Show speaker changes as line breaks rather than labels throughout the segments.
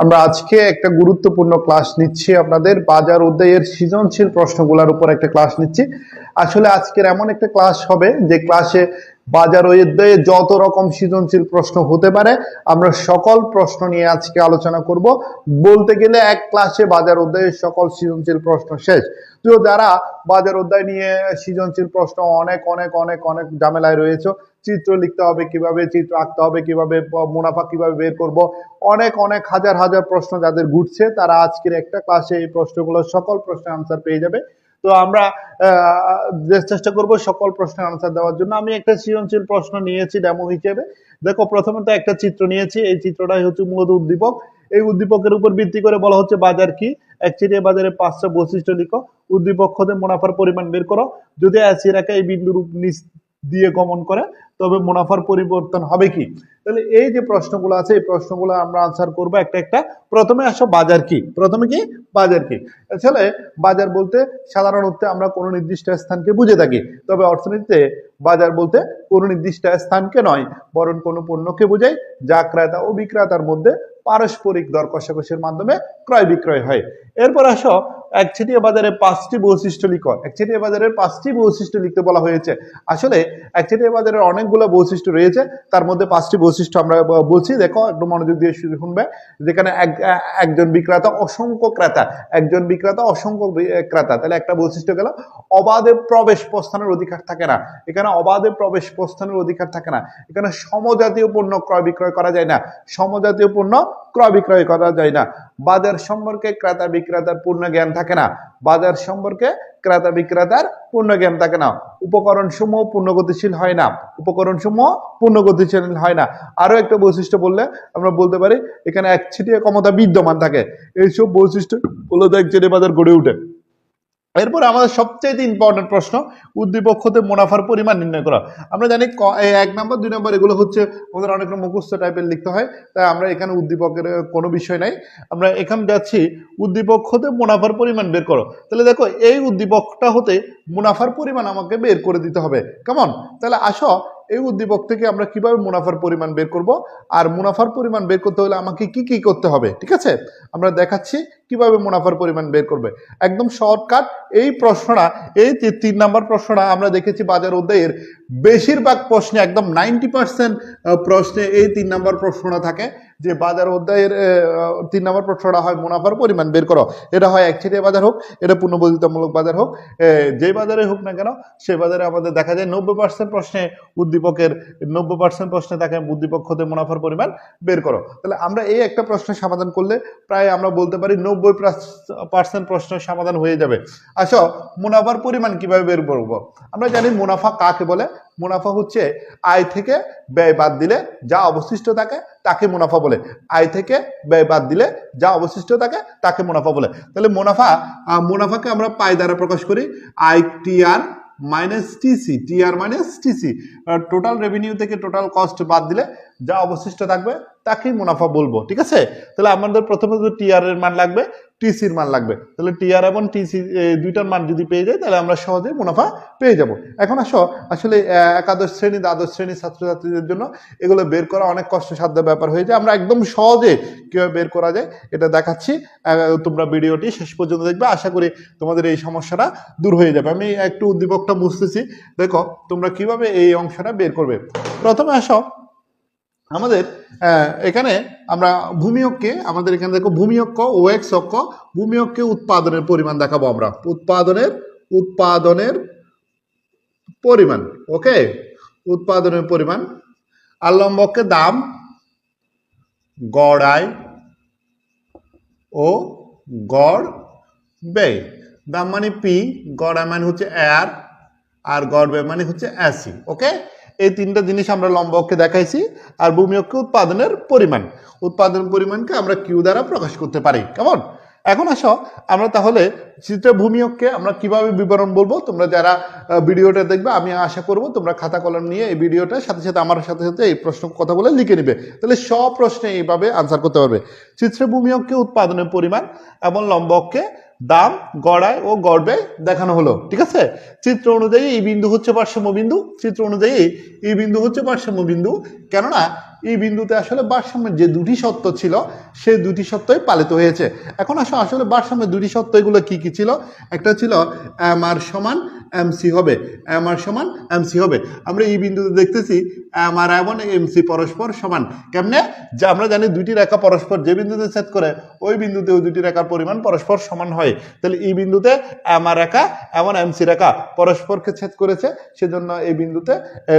আমরা আজকে একটা গুরুত্বপূর্ণ ক্লাস নিচ্ছি আপনাদের। বাজার সৃজনশীল প্রশ্নগুলোর উপর একটা ক্লাস নিচ্ছি। আসলে আজকের এমন একটা ক্লাস হবে, যে ক্লাসে বাজার যত রকম সৃজনশীল প্রশ্ন হতে পারে, আমরা সকল প্রশ্ন নিয়ে আজকে আলোচনা করব। বলতে গেলে এক ক্লাসে বাজার অধ্যায়ের সকল সৃজনশীল প্রশ্ন শেষ। তো যারা বাজার অধ্যায় নিয়ে সৃজনশীল প্রশ্ন অনেক অনেক অনেক অনেক ঝামেলায় রয়েছে চিত্র লিখতে হবে, কীভাবে চিত্র আঁকতে হবে, কীভাবে মুনাফা কীভাবে বের করব। অনেক অনেক হাজার হাজার প্রশ্ন যাদের ঘুরছে, তারা আজকের একটা ক্লাসে এই প্রশ্নগুলো সকল প্রশ্নের আনসার পেয়ে যাবে। তো আমরা চেষ্টা করব সকল প্রশ্নের আনসার দেওয়ার জন্য। আমি একটা সৃজনশীল প্রশ্ন নিয়েছি ডেমো হিসেবে। দেখো, প্রথমে তো একটা চিত্র নিয়েছি। এই চিত্রটাই হচ্ছে মূলত উদ্দীপক। এই উদ্দীপকের উপর ভিত্তি করে বলা হচ্ছে বাজার কি? একচেটিয়া বাজারে পাঁচটা বৈশিষ্ট্য লিখো। উদ্দীপক হতে মুনাফার পরিমাণ বের করো। যদি অ্যাসি রেখা এই বিন্দুর দিয়ে গমন করে, তবে মুনাফার পরিবর্তন হবে কি? তাহলে এই যে প্রশ্নগুলো আছে, এই প্রশ্নগুলো আমরা আনসার করব একটা একটা। প্রথমে আসো বাজার কি? প্রথমে কি? বাজার কি? আসলে বাজার বলতে সাধারণত আমরা কোনো নির্দিষ্ট স্থানকে বুঝে থাকি, তবে অর্থনীতিতে বাজার বলতে কোনো নির্দিষ্ট স্থানকে নয়, বরং কোনো পণ্যকে বোঝায় যা ক্রেতা ও বিক্রেতার মধ্যে পারস্পরিক দর কষাকষির মাধ্যমে ক্রয় বিক্রয় হয়। এরপর আসো একচেটিয়া বাজারে পাঁচটি বৈশিষ্ট্য লিখো। একচেটিয়া বাজারের পাঁচটি বৈশিষ্ট্য লিখতে বলা হয়েছে। আসলে একচেটিয়া বাজারের অনেকগুলো বৈশিষ্ট্য রয়েছে। তার মধ্যে পাঁচটি বৈশিষ্ট্য আমরা বলছি। দেখো, একটু মনোযোগ দিয়ে শুনে শুনবে। যেখানে এক- একজন বিক্রেতা অসংখ্য ক্রেতা, একজন বিক্রেতা অসংখ্য ক্রেতা। তাহলে একটা বৈশিষ্ট্য গেল, অবাধে প্রবেশ প্রস্থানের অধিকার থাকে না। এখানে অবাধে প্রবেশ প্রস্থানের অধিকার থাকে না। এখানে সমজাতীয় পণ্য ক্রয় বিক্রয় করা যায় না। সমজাতীয় পণ্য ক্রয় বিক্রয় করা যায় না। বাজার সম্পর্কে ক্রেতা বিক্রেতার পূর্ণ জ্ঞান থাকে না। বাজার সম্পর্কে ক্রেতা বিক্রেতার পূর্ণ জ্ঞান থাকে না। উপকরণ সমূহ পূর্ণ গতিশীল হয় না। উপকরণ সমূহ পূর্ণ গতিশীল হয় না। আরও একটা বৈশিষ্ট্য বললে আমরা বলতে পারি, এখানে একচেটিয়া ক্ষমতা বিদ্যমান থাকে। এইসব বৈশিষ্ট্যগুলো একচেটিয়া বাজার গড়ে ওঠে। এরপর আমাদের সবচেয়ে ইম্পর্টেন্ট প্রশ্ন উদ্দীপক মুনাফার পরিমাণ নির্ণয় করা। আমরা জানি এক নম্বর, দুই নম্বর, এগুলো হচ্ছে ওদের অনেক মুখস্থ টাইপের লিখতে হয়, তাই আমরা এখানে উদ্দীপকের কোনো বিষয় নাই। আমরা এখানে যাচ্ছি উদ্দীপক মুনাফার পরিমাণ বের করো। তাহলে দেখো, এই উদ্দীপকটা হতে মুনাফার পরিমাণ আমাকে বের করে দিতে হবে। কেমন তাহলে আসো এই উদ্দীপক থেকে আমরা কীভাবে মুনাফার পরিমাণ বের করব? আর মুনাফার পরিমাণ বের করতে হলে আমাকে কি কি করতে হবে? ঠিক আছে? আমরা দেখাচ্ছি কীভাবে মুনাফার পরিমাণ বের করবে। একদম শর্টকাট এই প্রশ্নটা, এই তিন নাম্বার প্রশ্নটা আমরা দেখেছি বাজার অধ্যায়ের বেশিরভাগ প্রশ্নে, একদম নাইনটি পার্সেন্ট প্রশ্নে এই তিন নাম্বার প্রশ্নটা থাকে। যে বাজার অধ্যায়ের তিন নম্বর প্রশ্নটা হয়, মুনাফার পরিমাণ বের করো। এটা হয় একচেটিয়া বাজার হোক, এটা পুনর্বর্ধিতামূলক বাজার হোক। যে বাজারে হোক না কেন সে বাজারে আমাদের দেখা যায় নব্বই পার্সেন্ট প্রশ্নে উদ্দীপকের, নব্বই পার্সেন্ট প্রশ্নে তাকে উদ্দীপক হতে মুনাফার পরিমাণ বের করো। তাহলে আমরা এই একটা প্রশ্নের সমাধান করলে প্রায় আমরা বলতে পারি নব্বই পার্সেন্ট প্রশ্নের সমাধান হয়ে যাবে। আসো, মুনাফার পরিমাণ কীভাবে বের করব? আমরা জানি মুনাফা কাকে বলে? মুনাফা হচ্ছে আয় থেকে ব্যয় বাদ দিলে যা অবশিষ্ট থাকে তাকে মুনাফা বলে। আয় থেকে ব্যয় বাদ দিলে যা অবশিষ্ট থাকে তাকে মুনাফা বলে। তাহলে মুনাফা মুনাফাকে আমরা পাই দ্বারা প্রকাশ করি। I T R minus TC T R minus TC. Total revenue থেকে টোটাল কস্ট বাদ দিলে যা অবশিষ্ট থাকবে তাকেই মুনাফা বলব, ঠিক আছে? তাহলে আমাদের প্রথমে টি আর এর মান লাগবে। টিসির মান লাগবে। তাহলে টি আর এবং টিসি দুইটার মান যদি পেয়ে যাই, তাহলে আমরা সহজে মুনাফা পেয়ে যাব। এখন আসো, আসলে একাদশ শ্রেণি, দ্বাদশ শ্রেণির ছাত্রছাত্রীদের জন্য এগুলো বের করা অনেক কষ্টসাধ্য ব্যাপার হয়ে যায়। আমরা একদম সহজে কীভাবে বের করা যায়, এটা দেখাচ্ছি। তোমরা ভিডিওটি শেষ পর্যন্ত দেখবে। আশা করি তোমাদের এই সমস্যাটা দূর হয়ে যাবে। আমি একটু উদ্দীপকটা বুঝতেছি দেখো, তোমরা কীভাবে এই অংশটা বের করবে? প্রথমে আসো আমাদের এখানে আমরা ভূমিয়ককে, আমাদের এখানে দেখো ভূমিয়ক্ষ ও এক্স অক্ষ, ভূমিয়ককে উৎপাদনের পরিমাণ দেখাবো আমরা। উৎপাদনের উৎপাদনের পরিমাণ, ওকে? উৎপাদনের পরিমাণ আর লম্বককে দাম গড় আয় ও গড় ব্যয়। দাম মানে পি, গড় আয় মানে হচ্ছে আর আর গড় ব্যয় মানে হচ্ছে অ্যাসি ওকে? এই তিনটা জিনিস আমরা লম্বককে দেখাইছি আর ভূমি অক্ষে উৎপাদনের পরিমাণ। উৎপাদন পরিমাণকে আমরা কিউ দ্বারা প্রকাশ করতে পারি। কেমন? এখন আসো, আমরা তাহলে চিত্র আমরা কীভাবে বিবরণ বলব? তোমরা যারা ভিডিওটা দেখবে, আমি আশা করব তোমরা খাতা কলম নিয়ে এই ভিডিওটা সাথে সাথে, আমার সাথে সাথে এই প্রশ্ন কথাগুলো লিখে নিবে। তাহলে সব প্রশ্নে এইভাবে আনসার করতে পারবে। চিত্র উৎপাদনের পরিমাণ এবং লম্বককে দাম, গড়ায় ও গড়বে দেখানো হলো। ঠিক আছে? চিত্র অনুযায়ী এই বিন্দু হচ্ছে ভারসাম্য বিন্দু। চিত্র অনুযায়ী এই বিন্দু হচ্ছে ভারসাম্য বিন্দু। কেননা এই বিন্দুতে আসলে ভারসাম্যের যে দুটি সত্য ছিল, সেই দুটি সত্যই পালিত হয়েছে। এখন আসো, আসলে ভারসাম্যের দুটি সত্য এগুলো কি কি? ছিল? একটা ছিল এম আর সমান এম সি হবে। এম আর সমান এম সি হবে। আমরা এই বিন্দুতে দেখতেছি এম আর এবং এম সি পরস্পর সমান। কেমনে? যে আমরা জানি দুইটি রেখা পরস্পর যে বিন্দুতে ছেদ করে ওই বিন্দুতে ওই দুটি রেখার পরিমাণ পরস্পর সমান হয়। তাহলে এই বিন্দুতে এম আর রেখা এবং এম সি রেখা পরস্পরকে ছেদ করেছে সেজন্য এই বিন্দুতে এ,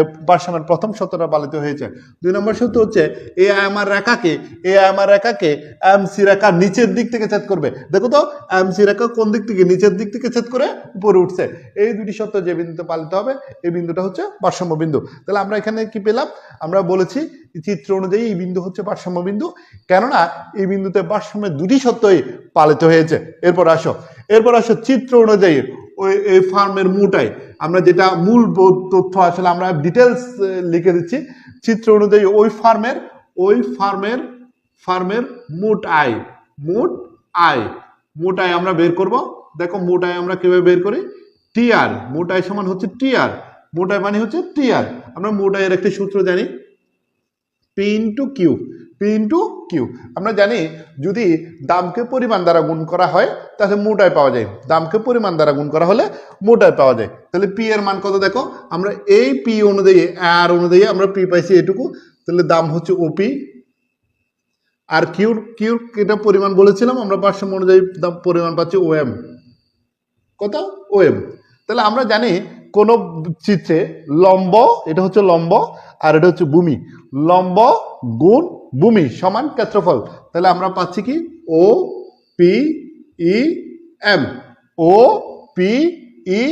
প্রথম সত্যটা পালিত হয়েছে। দুই নম্বর সত্য হচ্ছে এ আমার রেখাকে এ আমার রেখাকে এম সি রেখা নিচের দিক থেকে ছেদ করবে। দেখো তো এম সি রেখা কোন দিক থেকে, নিচের দিক থেকে ছেদ করে উপরে উঠছে। এই দুটি সত্য যে বিন্দুতে পালিত হবে, এই বিন্দুটা হচ্ছে ভারসাম্য বিন্দু। তাহলে আমরা এখানে কি পেলাম? আমরা বলেছি চিত্র অনুযায়ী এই বিন্দু হচ্ছে ভারসাম্য বিন্দু। কেননা এই বিন্দুতে ভারসাম্যের দুটি সত্যই পালিত হয়েছে। এরপর আসো। এরপর আসো চিত্র অনুযায়ী ওই, এই ফার্মের মুটাই। আমরা যেটা মূল তথ্য আসলে আমরা ডিটেলস লিখে দিচ্ছি। চিত্র অনুযায়ী ওই ফার্মের ওই ফার্মের ফার্মের মোট আয় মোট আয়। মোট আয় আমরা বের করব। দেখো মোট আয় আমরা কীভাবে বের করি? টিআর মোট আয় সমান হচ্ছে টিআর মোট আয় মানে হচ্ছে টিআর। আমরা মোট আয়ের একটি সূত্র জানি। P into Q P into Q আমরা জানি যদি দামকে পরিমাণ দ্বারা গুণ করা হয়, তাহলে মোটায় পাওয়া যায়। দামকে পরিমাণ দ্বারা গুণ করা হলে মোটায় পাওয়া যায়। তাহলে পি এর মান কত দেখো? আমরা এই পি অনুযায়ী আর অনুযায়ী আমরা পি পাইছি এটুকু। তাহলে দাম হচ্ছে ওপি আর কিউর কিউর এটা পরিমাণ বলেছিলাম, আমরা ভারসাম্য অনুযায়ী দাম পরিমাণ পাচ্ছি ও এম কত? ও এম তাহলে আমরা জানি কোন চিত্রে লম্ব, এটা হচ্ছে লম্ব, আর এটা হচ্ছে ভূমি। লম্ব গুণ ভূমি সমান ক্ষেত্রফল। তাহলে আমরা পাচ্ছি কি? O, P, E, M. O, P, E,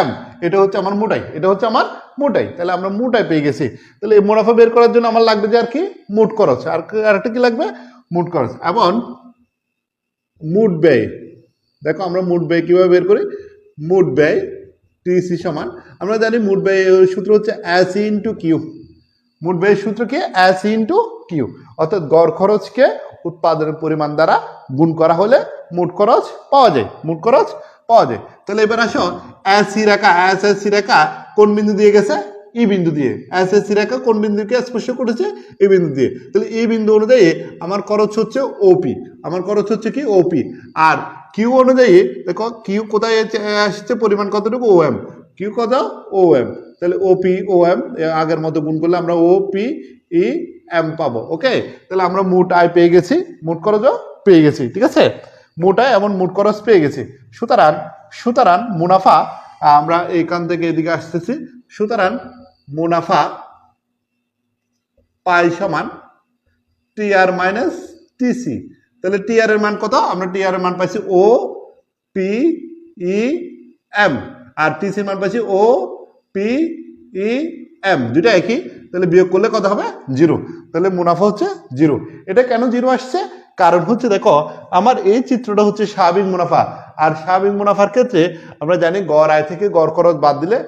M. এটা হচ্ছে আমার মোটাই, এটা হচ্ছে আমার মোটাই। তাহলে আমরা মোটাই পেয়ে গেছি। তাহলে এই মুনাফা বের করার জন্য আমার লাগবে যে আর কি, মোট খরচ। আর আরেকটা কি লাগবে? মোট খরচ। এবং মোট ব্যয়। দেখো আমরা মোট ব্যয় কীভাবে বের করি? মোট ব্যয় টিসি সমান। আমরা জানি মোট ব্যয়ের সূত্র হচ্ছে অ্যাস ইন্টু কিউ মোট ব্যয়ের সূত্র কি? অ্যাস ইন্টু কিউ অর্থাৎ গড় খরচকে উৎপাদনের পরিমাণ দ্বারা গুণ করা হলে মোট খরচ পাওয়া যায়। মোট খরচ পাওয়া যায়। তাহলে এবার আসো অ্যাস সি রেখা অ্যাস এস সি রেখা কোন বিন্দু দিয়ে গেছে? ই বিন্দু দিয়ে। অ্যাস এস সি রেখা কোন বিন্দুকে স্পর্শ করেছে? এই বিন্দু দিয়ে। তাহলে এই বিন্দু অনুযায়ী আমার খরচ হচ্ছে ওপি আমার খরচ হচ্ছে কি? ওপি আর কিউ অনুযায়ী, দেখো কিউ কোথায় এসে- আসছে? পরিমাণ কতটুকু? ও এম কিউ কত? ও এম তাহলে ওপি ও এম আগের মতো গুণ করলে আমরা ও পি ই এম পাবো। ওকে তাহলে আমরা মোট আয় পেয়ে গেছি। মোট খরচও পেয়ে গেছি। ঠিক আছে? মোট এবং মোট খরচ পেয়ে গেছি। সুতরাং সুতরাং মুনাফা, আমরা এইখান থেকে এদিকে আসতেছি। সুতরাং মুনাফা পাই সমান টি আর মাইনাস টিসি। তাহলে টি আর এর মান কত? আমরা টি আর এর মান পাইছি ও পি ই এম। আর টিসি মান পাইছি ও পি ই এম। দুইটা একই। তাহলে বিয়োগ করলে কত হবে? জিরো। তাহলে মুনাফা হচ্ছে জিরো। এটা কেন জিরো আসছে? কারণ হচ্ছে দেখো, আমার এই চিত্রটা হচ্ছে স্বাভাবিক মুনাফা। আর স্বাভাবিক মুনাফার ক্ষেত্রে আমরা জানি গড় আয় থেকে গড় খরচ বাদ দিলে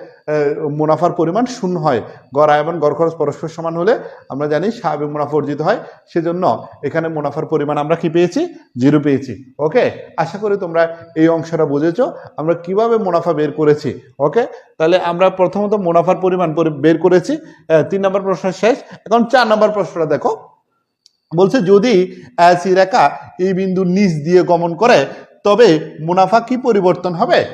মুনাফার পরিমাণ শূন্য হয়। গড় আয় এবং গড় খরচ পরস্পর সমান হলে আমরা জানি স্বাভাবিক মুনাফা অর্জিত হয়। সেজন্য এখানে মুনাফার পরিমাণ আমরা কি পেয়েছি? জিরো পেয়েছি। ওকে? আশা করি তোমরা এই অংশটা বুঝেছ। আমরা কীভাবে মুনাফা বের করেছি? ওকে? তাহলে আমরা প্রথমত মুনাফার পরিমাণ পরি- বের করেছি। তিন নম্বর প্রশ্ন শেষ। এখন চার নম্বর প্রশ্নটা দেখো। বলছে, যদি অ্যাসি রেখা এই বিন্দু নিচ দিয়ে গমন করে, তবে মুনাফা কি পরিবর্তন হবে?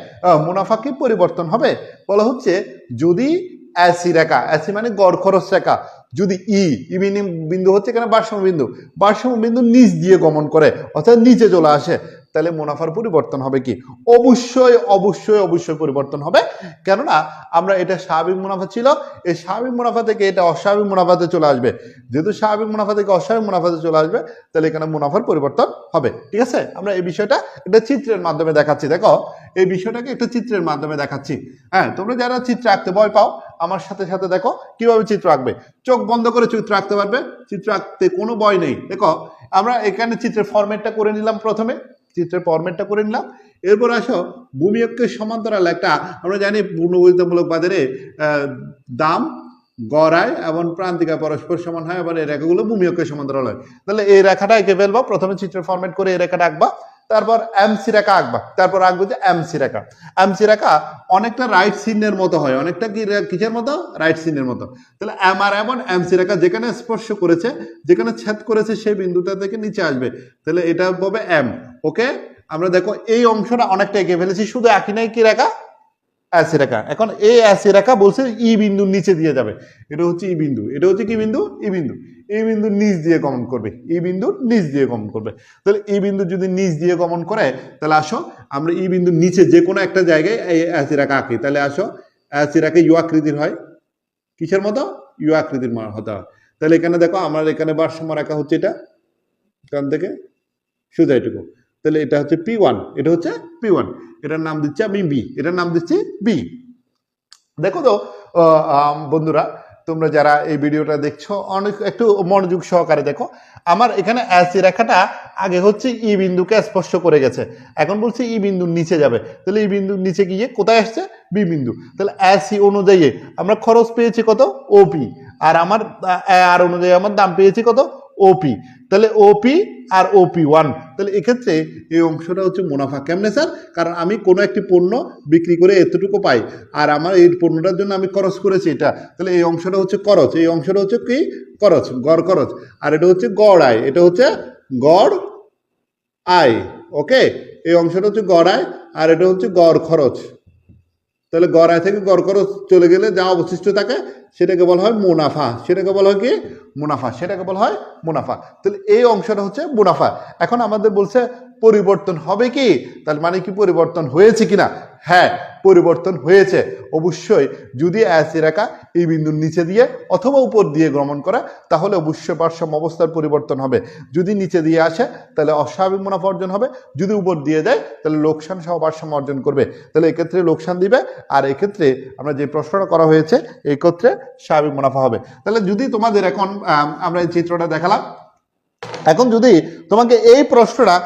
মুনাফা কি পরিবর্তন হবে? বলা হচ্ছে, যদি অ্যাসি রেখা অ্যাসি মানে গড় খরচ রেখা, যদি ই ই বিন্দু- হচ্ছে এখানে ভারসাম্য বিন্দু ভারসাম্য বিন্দু নিচ দিয়ে গমন করে, অর্থাৎ নিচে চলে আসে। তাহলে মুনাফার পরিবর্তন হবে কি? অবশ্যই অবশ্যই অবশ্যই পরিবর্তন হবে। কেননা আমরা এটা স্বাভাবিক মুনাফা ছিল, এই স্বাভাবিক মুনাফা থেকে এটা অস্বাভাবিক মুনাফাতে চলে আসবে। যেহেতু স্বাভাবিক মুনাফা থেকে অস্বাভাবিক মুনাফাতে চলে আসবে, তাহলে এখানে মুনাফার পরিবর্তন হবে। ঠিক আছে? আমরা এই বিষয়টা একটা চিত্রের মাধ্যমে দেখাচ্ছি। দেখো, এই বিষয়টাকে একটা চিত্রের মাধ্যমে দেখাচ্ছি। হ্যাঁ তোমরা যারা চিত্র আঁকতে ভয় পাও, আমার সাথে সাথে দেখো, কীভাবে চিত্র আঁকবে? চোখ বন্ধ করে চিত্র আঁকতে পারবে। চিত্র আঁকতে কোনো ভয় নেই। দেখো, আমরা এখানে চিত্রের ফরম্যাটটা করে নিলাম প্রথমে। চিত্রের ফরম্যাটটা করে নিলাম। এরপর আসো, ভূমি অক্ষের সমান্তরাল একটা, আমরা জানি পূর্ণবৈধতামূলক বাজারে দাম গড়ায় এবং প্রান্তিকা পরস্পর সমান হয়, আবার এই রেখাগুলো ভূমি অক্ষের সমান্তরাল হয়। তাহলে এই রেখাটা এঁকে ফেলবা, প্রথমে চিত্রের ফরম্যাট করে এই রেখাটা আঁকবা। তারপর এমসি রেখা আঁকবা। তারপর আঁকবো যে এমসি রেখা। এমসি রেখা অনেকটা রাইট চিহ্নের মতো হয়, অনেকটা কি কিসের মতো? রাইট চিহ্নের মতো। তাহলে এম আর এমন এমসি রেখা যেখানে স্পর্শ করেছে, যেখানে ছেদ করেছে সেই বিন্দুটা থেকে নিচে আসবে। তাহলে এটা হবে এম ওকে আমরা দেখো এই অংশটা অনেকটা এঁকে ফেলেছি, শুধু একই নাই কি রেখা? অ্যাসি রেখা। এখন এই অ্যাসি রেখা বলছে ই বিন্দুর নিচে দিয়ে যাবে। এটা হচ্ছে ই বিন্দু। এটা হচ্ছে কি বিন্দু? ই বিন্দু। এই বিন্দু নিচ দিয়ে গমন করবে, এই বিন্দু নিচ দিয়ে গমন করবে। তাহলে এই বিন্দু যদি নিচ দিয়ে গমন করে, তাহলে আসো, আমরা এই বিন্দুর নিচে যে কোনো একটা জায়গায় এই অ্যাসি রেখা আঁকি। তাহলে আসো অ্যাসি রেখা ইউ আকৃতির হয়। কিসের মতো? ইউ আকৃতির হতে হয়। তাহলে এখানে দেখো, আমার এখানে ভারসাম্য রাখা হচ্ছে এটা। এখান থেকে সোজা এটুকু। তাহলে এটা হচ্ছে পি ওয়ান এটা হচ্ছে পি ওয়ান এটার নাম দিচ্ছি আমি বি এটার নাম দিচ্ছি বি দেখো তো বন্ধুরা তোমরা যারা এই ভিডিওটা দেখছ, অনেক একটু মনোযোগ সহকারে দেখো। আমার এখানে অ্যাসি রেখাটা আগে হচ্ছে ই বিন্দুকে স্পষ্ট করে গেছে। এখন বলছি ই বিন্দুর নিচে যাবে। তাহলে ই বিন্দুর নিচে গিয়ে কোথায় আসছে? বি বিন্দু। তাহলে অ্যাসি অনুযায়ী আমরা খরচ পেয়েছি কত? ওপি আর আমার আর অনুযায়ী আমার দাম পেয়েছি কত? ওপি তাহলে ওপি আর ওপি ওয়ান তাহলে এক্ষেত্রে এই অংশটা হচ্ছে মুনাফা। কেমনে স্যার? কারণ আমি কোনো একটি পণ্য বিক্রি করে এতটুকু পাই, আর আমার এই পণ্যটার জন্য আমি খরচ করেছি এটা। তাহলে এই অংশটা হচ্ছে খরচ। এই অংশটা হচ্ছে কি? খরচ, গড় খরচ। আর এটা হচ্ছে গড় আয়। এটা হচ্ছে গড় আয়। ওকে? এই অংশটা হচ্ছে গড় আয়, আর এটা হচ্ছে গড় খরচ। তাহলে গড়ায় থেকে গড় খরচ চলে গেলে যা অবশিষ্ট থাকে সেটাকে বলা হয় মুনাফা। সেটাকে বলা হয় কি? মুনাফা। সেটাকে বলা হয় মুনাফা। তাহলে এই অংশটা হচ্ছে মুনাফা। এখন আমাদের বলছে পরিবর্তন হবে কি? তাহলে মানে কি পরিবর্তন হয়েছে কিনা? হ্যাঁ পরিবর্তন হয়েছে। অবশ্যই যদি অ্যাসি রেখা এই বিন্দুর নিচে দিয়ে অথবা উপর দিয়ে গমন করে, তাহলে অবশ্যই ভারসাম্য অবস্থার পরিবর্তন হবে। যদি নিচে দিয়ে আসে, তাহলে অস্বাভাবিক মুনাফা অর্জন হবে। যদি উপর দিয়ে যায় তাহলে লোকসান সহ ভারসাম্য অর্জন করবে। তাহলে এক্ষেত্রে লোকসান দিবে। আর এক্ষেত্রে আমরা যে প্রশ্নটা করা হয়েছে, এক্ষেত্রে স্বাভাবিক মুনাফা হবে। তাহলে যদি তোমাদের এখন আমরা এই চিত্রটা দেখালাম এখন যদি তোমাকে এই প্রশ্নটা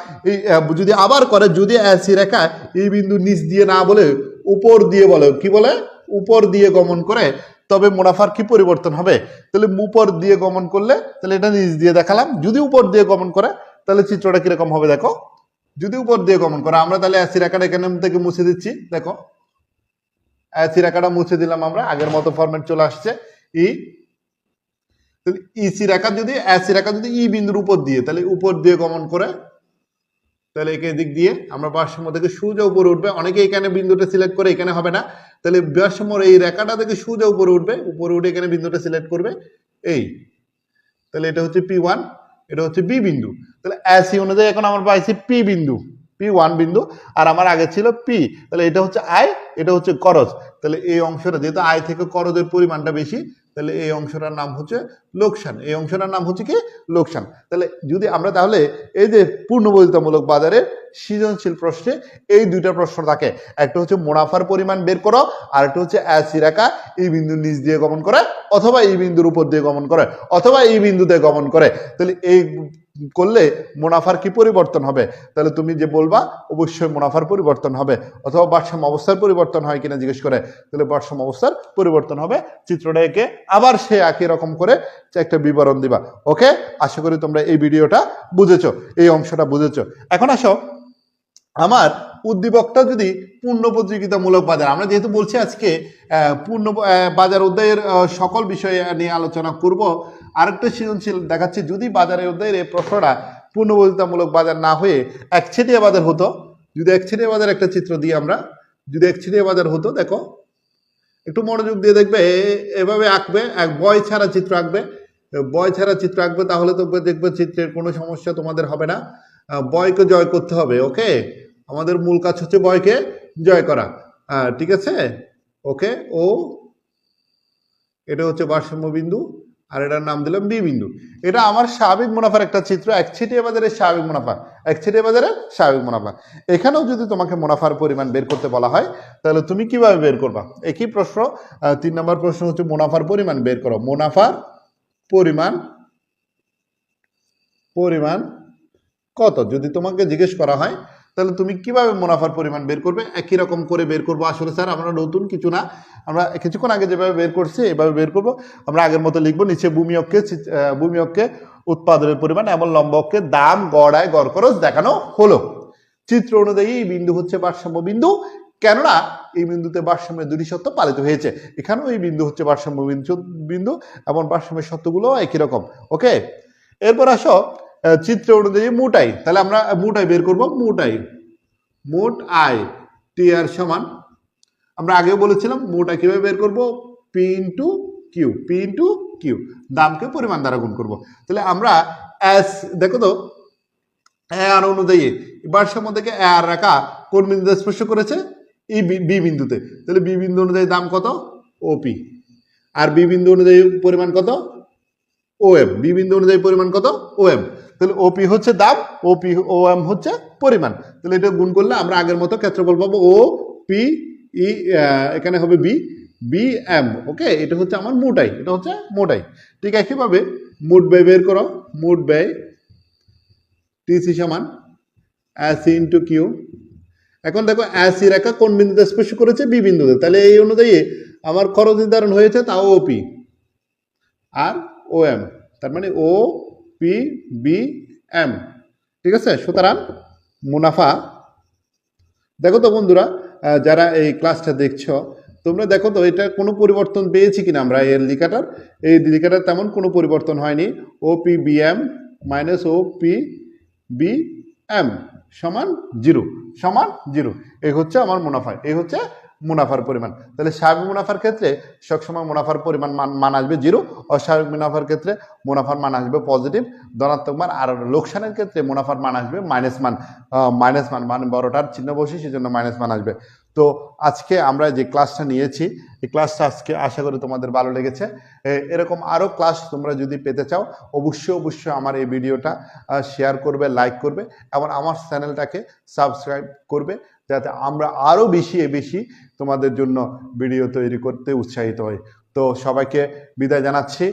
যদি আবার করে, যদি অ্যাসি রেখা এই বিন্দু নিচ দিয়ে না বলে, উপর দিয়ে বলে, কি বলে? উপর দিয়ে গমন করে, তবে মুনাফার কি পরিবর্তন হবে? তাহলে উপর দিয়ে গমন করলে, তাহলে এটা নিচ দিয়ে দেখালাম। যদি উপর দিয়ে গমন করে, তাহলে চিত্রটা কীরকম হবে দেখো? যদি উপর দিয়ে গমন করে, আমরা তাহলে অ্যাসি রেখাটা এখানে থেকে মুছে দিচ্ছি, দেখো। অ্যাসি রেখাটা মুছে দিলাম আমরা, আগের মতো ফরম্যাট চলে আসছে। ই ইসি রেখা যদি অ্যাসি রেখা যদি ই বিন্দুর উপর দিয়ে, তাহলে উপর দিয়ে গমন করে, তাহলে একে দিক দিয়ে আমরা ভারসাম্য থেকে সোজা উপরে উঠবে। অনেকে এখানে বিন্দুটা সিলেক্ট করে, এখানে হবে না। তাহলে ভারসাম্যর এই রেখাটা থেকে সোজা উপরে উঠবে, উপরে উঠে এখানে বিন্দুটা সিলেক্ট করবে। এই, তাহলে এটা হচ্ছে পি ওয়ান এটা হচ্ছে বি বিন্দু। তাহলে অ্যাসি অনুযায়ী এখন আমার পাইছি পি বিন্দু পি ওয়ান বিন্দু, আর আমার আগে ছিল পি তাহলে এটা হচ্ছে আয় এটা হচ্ছে করজ তাহলে এই অংশটা, যেহেতু আয় থেকে করজের পরিমাণটা বেশি তাহলে এই অংশটার নাম হচ্ছে লোকসান। এই অংশটার নাম হচ্ছে কি? লোকসান। তাহলে যদি আমরা তাহলে এই যে পূর্ণবৈধতামূলক বাজারে সৃজনশীল প্রশ্নে এই দুইটা প্রশ্ন থাকে। একটা হচ্ছে মুনাফার পরিমাণ বের করো, আর একটা হচ্ছে অ্যাসি রেখা এই বিন্দুর নিচ দিয়ে গমন করে, অথবা এই বিন্দুর উপর দিয়ে গমন করে, অথবা এই বিন্দুতে গমন করে। তাহলে এই করলে মুনাফার কি পরিবর্তন হবে? তাহলে তুমি যে বলবা, অবশ্যই মুনাফার পরিবর্তন হবে। অথবা ভারসাম্য অবস্থার পরিবর্তন হয় কিনা জিজ্ঞেস করে, তাহলে ভারসাম্য অবস্থার পরিবর্তন হবে। চিত্রটা এঁকে আবার সে একই রকম করে একটা বিবরণ দিবা। ওকে? আশা করি তোমরা এই ভিডিওটা বুঝেছ, এই অংশটা বুঝেছ। এখন আসো, আমার উদ্দীপকটা যদি পূর্ণ প্রতিযোগিতামূলক বাজার, আমরা যেহেতু বলছি আজকে পূর্ণ বাজার অধ্যায়ের সকল বিষয়ে নিয়ে আলোচনা করব আরেকটা সৃজনশীল দেখাচ্ছে, যদি বাজারের অধ্যায়ের এই প্রশ্নটা পূর্ণ প্রতিযোগিতামূলক বাজার না হয়ে একছেটিয়া বাজার হতো, যদি একছেটিয়া বাজার একটা চিত্র দিই আমরা, যদি একছেটিয়া বাজার হতো, দেখো, একটু মনোযোগ দিয়ে দেখবে এভাবে আঁকবে, এক বয় ছাড়া চিত্র আঁকবে, বয় ছাড়া চিত্র আঁকবে, তাহলে তো দেখবে চিত্রের কোনো সমস্যা তোমাদের হবে না। বয়কে জয় করতে হবে, ওকে? আমাদের মূল কাজ হচ্ছে বয়কে জয় করা। ঠিক আছে? ওকে, ও, এটা হচ্ছে ভারসাম্য বিন্দু আর এটার নাম দিলাম বি বিন্দু। এটা আমার স্বাভাবিক মুনাফার একটা চিত্র একছেটিয়া বাজারের স্বাভাবিক মুনাফা একছেটিয়া বাজারের স্বাভাবিক মুনাফা। এখানেও যদি তোমাকে মুনাফার পরিমাণ বের করতে বলা হয়, তাহলে তুমি কীভাবে বের করবা? একই প্রশ্ন তিন নম্বর প্রশ্ন হচ্ছে মুনাফার পরিমাণ বের করো। মুনাফার পরিমাণ পরিমাণ কত? যদি তোমাকে জিজ্ঞেস করা হয় তাহলে তুমি কীভাবে মুনাফার পরিমাণ বের করবে? একই রকম করে বের করব। আসলে স্যার, আমরা নতুন, কিছু না। আমরা কিছুক্ষণ আগে যেভাবে বের করছি, এভাবে বের করব। আমরা আগের মতো লিখব, নিচে ভূমি অক্ষে ভূমি অক্ষে উৎপাদনের পরিমাণ এমন লম্ব অক্ষে দাম, গড়ায়, গড় খরচ দেখানো হলো। চিত্র অনুযায়ী এই বিন্দু হচ্ছে ভারসাম্য বিন্দু। কেননা এই বিন্দুতে ভারসাম্যের দুটি সত্য পালিত হয়েছে। এখানেও এই বিন্দু হচ্ছে ভারসাম্য বিন্দু বিন্দু এবং ভারসাম্যের সত্যগুলো একই রকম। ওকে? এরপর আসো চিত্র অনুযায়ী মোটাই তাহলে আমরা মোটাই বের করব মোটাই মোট আয় টি আর সমান, আমরা আগেও বলেছিলাম, মোটা কীভাবে বের করব? P into Q P into Q দামকে পরিমাণ দ্বারা গুণ করব। তাহলে আমরা এস দেখো তো আর অনুযায়ী ভারসাম্য থেকে আর রাখা কোন বিন্দুতে স্পর্শ করেছে? এই বি বিন্দুতে। তাহলে বি বিন্দু অনুযায়ী দাম কত? ওপি আর বি বিন্দু অনুযায়ী পরিমাণ কত? ও এম বি বিন্দু অনুযায়ী পরিমাণ কত? ও এম তাহলে ওপি হচ্ছে দাম ওপি ও এম হচ্ছে পরিমাণ। তাহলে এটা গুণ করলে আমরা আগের মতো ক্ষেত্রফল পাবো ও পি ই এখানে হবে বি বি এম ওকে এটা হচ্ছে আমার মোটাই, এটা হচ্ছে মোটাই। ঠিক একইভাবে মোট ব্যয় বের করো, মোট ব্যয় টিসি সমান এস ইন্টু কিউ এখন দেখো অ্যাসি রেখা কোন বিন্দুতে স্পর্শ করেছে? বি বিন্দুতে। তাহলে এই অনুযায়ী আমার খরচ নির্ধারণ হয়েছে তাও ওপি আর ও এম তার মানে ও পি বি এম ঠিক আছে? সুতরাং মুনাফা। দেখো তো বন্ধুরা যারা এই ক্লাসটা দেখছ, তোমরা দেখো তো এটা কোনো পরিবর্তন পেয়েছি কিনা আমরা এর লিখাটার? এই লিখাটার তেমন কোনো পরিবর্তন হয়নি। O P B M minus O P B M সমান জিরো সমান জিরো। এই হচ্ছে আমার মুনাফা, এই হচ্ছে মুনাফার পরিমাণ। তাহলে স্বাভাবিক মুনাফার ক্ষেত্রে সবসময় মুনাফার পরিমাণ মান মান আসবে জিরো। অস্বাভাবিক মুনাফার ক্ষেত্রে মুনাফার মান আসবে পজিটিভ। ধনাত্মক মান আর লোকসানের ক্ষেত্রে মুনাফার মান আসবে মাইনাস মান। মাইনাস মান মানে বড়টার চিহ্ন সেই জন্য মাইনাস মান আসবে। তো আজকে আমরা যে ক্লাসটা নিয়েছি, এই ক্লাসটা আজকে আশা করি তোমাদের ভালো লেগেছে। এরকম আরও ক্লাস তোমরা যদি পেতে চাও, অবশ্যই অবশ্যই আমার এই ভিডিওটা শেয়ার করবে লাইক করবে এবং আমার চ্যানেলটাকে সাবস্ক্রাইব করবে। যাতে আমরা আরও বেশি এ বেশি তোমাদের জন্য ভিডিও তৈরি করতে উৎসাহিত হই। তো সবাইকে বিদায় জানাচ্ছি।